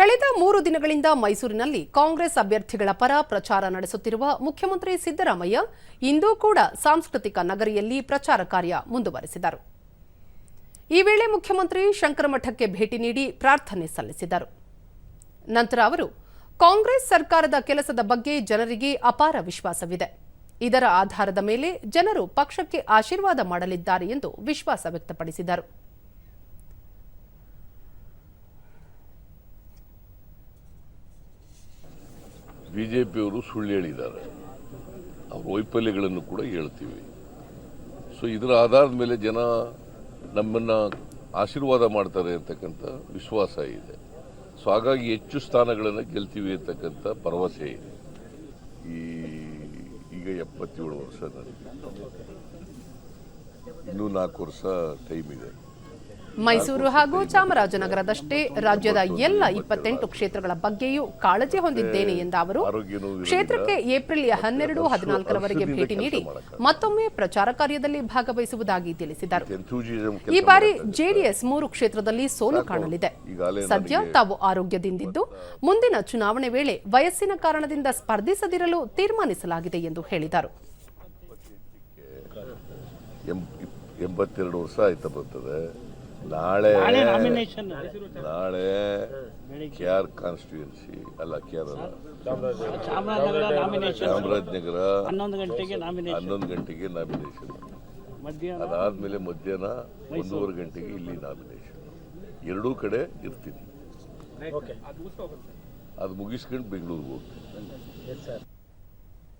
ಕಳೆದ ಮೂರು ದಿನಗಳಿಂದ ಮೈಸೂರಿನಲ್ಲಿ ಕಾಂಗ್ರೆಸ್ ಅಭ್ಯರ್ಥಿಗಳ ಪರ ಪ್ರಚಾರ ನಡೆಸುತ್ತಿರುವ ಮುಖ್ಯಮಂತ್ರಿ ಸಿದ್ದರಾಮಯ್ಯ ಇಂದೂ ಕೂಡ ಸಾಂಸ್ಕೃತಿಕ ನಗರಿಯಲ್ಲಿ ಪ್ರಚಾರ ಕಾರ್ಯ ಮುಂದುವರೆಸಿದರು. ಈ ವೇಳೆ ಮುಖ್ಯಮಂತ್ರಿ ಶಂಕರಮಠಕ್ಕೆ ಭೇಟಿ ನೀಡಿ ಪ್ರಾರ್ಥನೆ ಸಲ್ಲಿಸಿದರು. ನಂತರ ಅವರು, ಕಾಂಗ್ರೆಸ್ ಸರ್ಕಾರದ ಕೆಲಸದ ಬಗ್ಗೆ ಜನರಿಗೆ ಅಪಾರ ವಿಶ್ವಾಸವಿದೆ. ಇದರ ಆಧಾರದ ಮೇಲೆ ಜನರು ಪಕ್ಷಕ್ಕೆ ಆಶೀರ್ವಾದ ಮಾಡಲಿದ್ದಾರೆ ಎಂದು ವಿಶ್ವಾಸ ವ್ಯಕ್ತಪಡಿಸಿದರು. ಬಿ ಜೆ ಪಿಯವರು ಸುಳ್ಳು ಹೇಳಿದ್ದಾರೆ. ಅವ್ರ ವೈಫಲ್ಯಗಳನ್ನು ಕೂಡ ಹೇಳ್ತೀವಿ. ಸೊ ಇದರ ಆಧಾರದ ಮೇಲೆ ಜನ ನಮ್ಮನ್ನು ಆಶೀರ್ವಾದ ಮಾಡ್ತಾರೆ ಅಂತಕ್ಕಂಥ ವಿಶ್ವಾಸ ಇದೆ. ಸೊ ಹಾಗಾಗಿ ಹೆಚ್ಚು ಸ್ಥಾನಗಳನ್ನು ಗೆಲ್ತೀವಿ ಅಂತಕ್ಕಂಥ ಭರವಸೆ ಇದೆ. ಈ, ಈಗ ಎಪ್ಪತ್ತೇಳು ವರ್ಷ ನನಗೆ. ಇನ್ನೂ ನಾಲ್ಕು ವರ್ಷ ಟೈಮ್ ಇದೆ. ಮೈಸೂರು ಹಾಗೂ ಚಾಮರಾಜನಗರದಷ್ಟೇ ರಾಜ್ಯದ ಎಲ್ಲ ಇಪ್ಪತ್ತೆಂಟು ಕ್ಷೇತ್ರಗಳ ಬಗ್ಗೆಯೂ ಕಾಳಜಿ ಹೊಂದಿದ್ದೇನೆ ಎಂದ ಅವರು, ಕ್ಷೇತ್ರಕ್ಕೆ ಏಪ್ರಿಲ್ ಹನ್ನೆರಡು, ಹದಿನಾಲ್ಕರವರೆಗೆ ಭೇಟಿ ನೀಡಿ ಮತ್ತೊಮ್ಮೆ ಪ್ರಚಾರ ಕಾರ್ಯದಲ್ಲಿ ಭಾಗವಹಿಸುವುದಾಗಿ ತಿಳಿಸಿದರು. ಈ ಬಾರಿ ಜೆಡಿಎಸ್ ಮೂರು ಕ್ಷೇತ್ರದಲ್ಲಿ ಸೋಲು ಕಾಣಲಿದೆ. ಸದ್ಯ ತಾವು ಆರೋಗ್ಯದಿಂದಿದ್ದು, ಮುಂದಿನ ಚುನಾವಣೆ ವೇಳೆ ವಯಸ್ಸಿನ ಕಾರಣದಿಂದ ಸ್ಪರ್ಧಿಸದಿರಲು ತೀರ್ಮಾನಿಸಲಾಗಿದೆ ಎಂದು ಹೇಳಿದರು. ಎಂಬತ್ತೆರಡು ವರ್ಷ ಆಯ್ತಾ ಬರ್ತದೆ. ನಾಳೆ ನಾಳೆ ನಾಮಿನೇಷನ್ ನಾಳೆ ಕೆ ಆರ್ ಕಾನ್ಸ್ಟಿಟ್ಯೂನ್ಸಿ ಅಲ್ಲ ಕೆ ಆರ್ ಅಲ್ಲ. ಚಾಮರಾಜನಗರ ಹನ್ನೊಂದು ಗಂಟೆಗೆ ನಾಮಿನೇಷನ್ ಹನ್ನೊಂದು ಗಂಟೆಗೆ ನಾಮಿನೇಷನ್ ಮಧ್ಯಾಹ್ನ? ಅದಾದ್ಮೇಲೆ ಮಧ್ಯಾಹ್ನ ಒಂದೂವರೆ ಗಂಟೆಗೆ ಇಲ್ಲಿ ನಾಮಿನೇಷನ್ ಎರಡೂ ಕಡೆ ಇರ್ತೀನಿ. ಅದು ಮುಗಿಸ್ಕೊಂಡು ಬೆಂಗಳೂರಿಗೆ ಹೋಗ್ತೀನಿ.